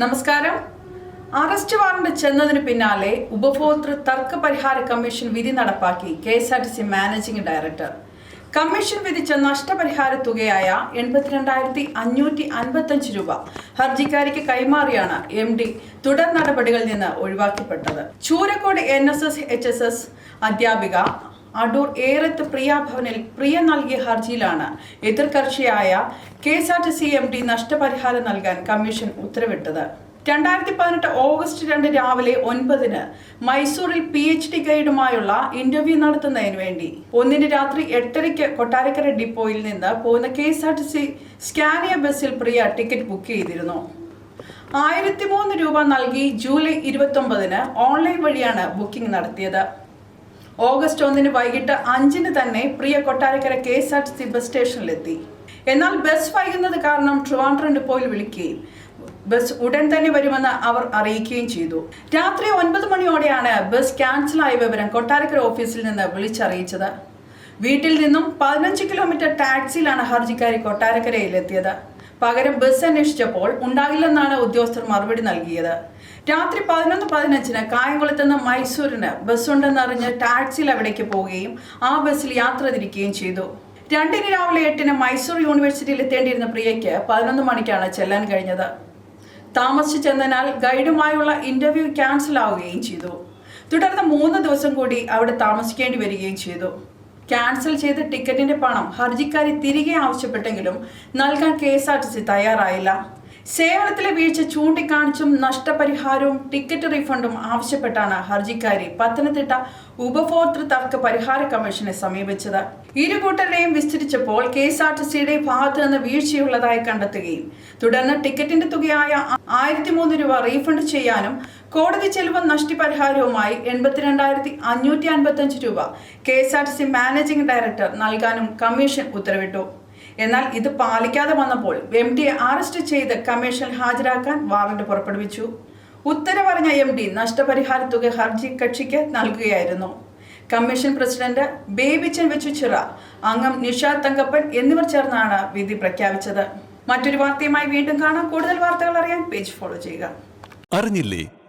നമസ്കാരം. Arrest warrant ചെന്നതിന് പിന്നാലെ ഉപഭോക്തൃ തർക്ക പരിഹാര കമ്മീഷൻ വിധി നടപ്പാക്കി K S R T C managing director. Commission വിധിച്ച നഷ്ടപരിഹാര തുകയായ എൺപത്തിരണ്ടായിരത്തി അഞ്ഞൂറ്റി അൻപത്തഞ്ച് രൂപ ഹർജിക്കാരിക്ക് കൈമാറിയാണ് എം ഡി തുടർ നടപടികളിൽ നിന്ന് ഒഴിവാക്കപ്പെട്ടത്. Choorakode N S S H S S അധ്യാപിക അടൂർ ഏറത്ത് പ്രിയാഭവനിൽ പ്രിയ നൽകിയ ഹർജിയിലാണ്. എതിർകക്ഷിയായ K S R T C M D നഷ്ടപരിഹാരം നൽകാൻ കമ്മീഷൻ ഉത്തരവിട്ടത്. രണ്ടായിരത്തി പതിനെട്ട് ഓഗസ്റ്റ് രണ്ട് രാവിലെ ഒൻപതിന് മൈസൂരിൽ പി എച്ച് ഡി ഗൈഡുമായുള്ള ഇന്റർവ്യൂ നടത്തുന്നതിന് വേണ്ടി. ഒന്നിന് രാത്രി എട്ടരയ്ക്ക് കൊട്ടാരക്കര ഡിപ്പോയിൽ നിന്ന് പോകുന്ന K S R T C Scania ബസ്സിൽ പ്രിയ ടിക്കറ്റ് ബുക്ക് ചെയ്തിരുന്നു. ആയിരത്തി മൂന്ന് രൂപ നൽകി ജൂലൈ ഇരുപത്തൊമ്പതിന് ഓൺലൈൻ വഴിയാണ് ബുക്കിംഗ് നടത്തിയത്. ഓഗസ്റ്റ് ഒന്നിന് വൈകിട്ട് അഞ്ചിന് തന്നെ Priya Kottarakkara K S R T C bus സ്റ്റേഷനിലെത്തി. എന്നാൽ ബസ് വൈകുന്നത് കാരണം ട്രിവാൻഡ്രം ഡിപ്പോയിൽ വിളിക്കുകയും ബസ് ഉടൻ തന്നെ വരുമെന്ന് അവർ അറിയിക്കുകയും ചെയ്തു. രാത്രി ഒൻപത് മണിയോടെയാണ് ബസ് ക്യാൻസലായ വിവരം കൊട്ടാരക്കര ഓഫീസിൽ നിന്ന് വിളിച്ചറിയിച്ചത്. വീട്ടിൽ നിന്നും പതിനഞ്ച് കിലോമീറ്റർ ടാക്സിയിലാണ് ഹർജിക്കാരി കൊട്ടാരക്കരയിലെത്തിയത്. പകരം ബസ് അന്വേഷിച്ചപ്പോൾ ഉണ്ടാകില്ലെന്നാണ് ഉദ്യോഗസ്ഥർ മറുപടി നൽകിയത്. രാത്രി പതിനൊന്ന് പതിനഞ്ചിന് കായംകുളത്ത് നിന്ന് മൈസൂരിന് ബസ്സുണ്ടെന്നറിഞ്ഞ് ടാക്സിയിൽ അവിടേക്ക് പോവുകയും ആ ബസ്സിൽ യാത്ര തിരിക്കുകയും ചെയ്തു. രണ്ടിന് രാവിലെ എട്ടിന് മൈസൂർ യൂണിവേഴ്സിറ്റിയിൽ എത്തേണ്ടിയിരുന്ന പ്രിയയ്ക്ക് പതിനൊന്ന് മണിക്കാണ് ചെല്ലാൻ കഴിഞ്ഞത്. താമസിച്ചു ചെന്നതിനാൽ ഗൈഡുമായുള്ള ഇന്റർവ്യൂ ക്യാൻസൽ ആവുകയും ചെയ്തു. തുടർന്ന് മൂന്ന് ദിവസം കൂടി അവിടെ താമസിക്കേണ്ടി വരികയും ചെയ്തു. ക്യാൻസൽ ചെയ്ത ടിക്കറ്റിന്റെ പണം ഹർജിക്കാരി തിരികെ ആവശ്യപ്പെട്ടെങ്കിലും നൽകാൻ K S R T C തയ്യാറായില്ല. സേവനത്തിലെ വീഴ്ച ചൂണ്ടിക്കാണിച്ചും നഷ്ടപരിഹാരവും ടിക്കറ്റ് റീഫണ്ടും ആവശ്യപ്പെട്ടാണ് ഹർജിക്കാരി പത്തനംതിട്ട ഉപഭോക്തൃ തർക്ക പരിഹാര കമ്മീഷനെ സമീപിച്ചത്. ഇരു കൂട്ടരെയും വിസ്തരിച്ചപ്പോൾ കെ എസ് ആർ ടി സിയുടെ ഭാഗത്ത് നിന്ന് വീഴ്ചയുള്ളതായി കണ്ടെത്തുകയും തുടർന്ന് ടിക്കറ്റിന്റെ തുകയായ ആയിരത്തി മൂന്ന് രൂപ റീഫണ്ട് ചെയ്യാനും കോടതി ചെലവും നഷ്ടപരിഹാരവുമായി എൺപത്തിരണ്ടായിരത്തി അഞ്ഞൂറ്റി അൻപത്തഞ്ച് രൂപ K S R T C managing director നൽകാനും കമ്മീഷൻ ഉത്തരവിട്ടു. എന്നാൽ ഇത് പാലിക്കാതെ വന്നപ്പോൾ എം ഡിയെ അറസ്റ്റ് ചെയ്ത് കമ്മീഷൻ ഹാജരാക്കാൻ വാറന്റ് പുറപ്പെടുവിച്ചു. ഉത്തരവറിഞ്ഞ എം ഡി നഷ്ടപരിഹാര തുക ഹർജി കക്ഷിക്ക് നൽകുകയായിരുന്നു. കമ്മീഷൻ പ്രസിഡന്റ് ബേബിച്ചൻ വെച്ചുച്ചിറ അംഗം നിഷാദ് തങ്കപ്പൻ എന്നിവർ ചേർന്നാണ് വിധി പ്രഖ്യാപിച്ചത്. മറ്റൊരു വാർത്തയുമായി വീണ്ടും കാണാം. കൂടുതൽ വാർത്തകൾ അറിയാൻ പേജ് ഫോളോ ചെയ്യുക. അറിഞ്ഞില്ലേ?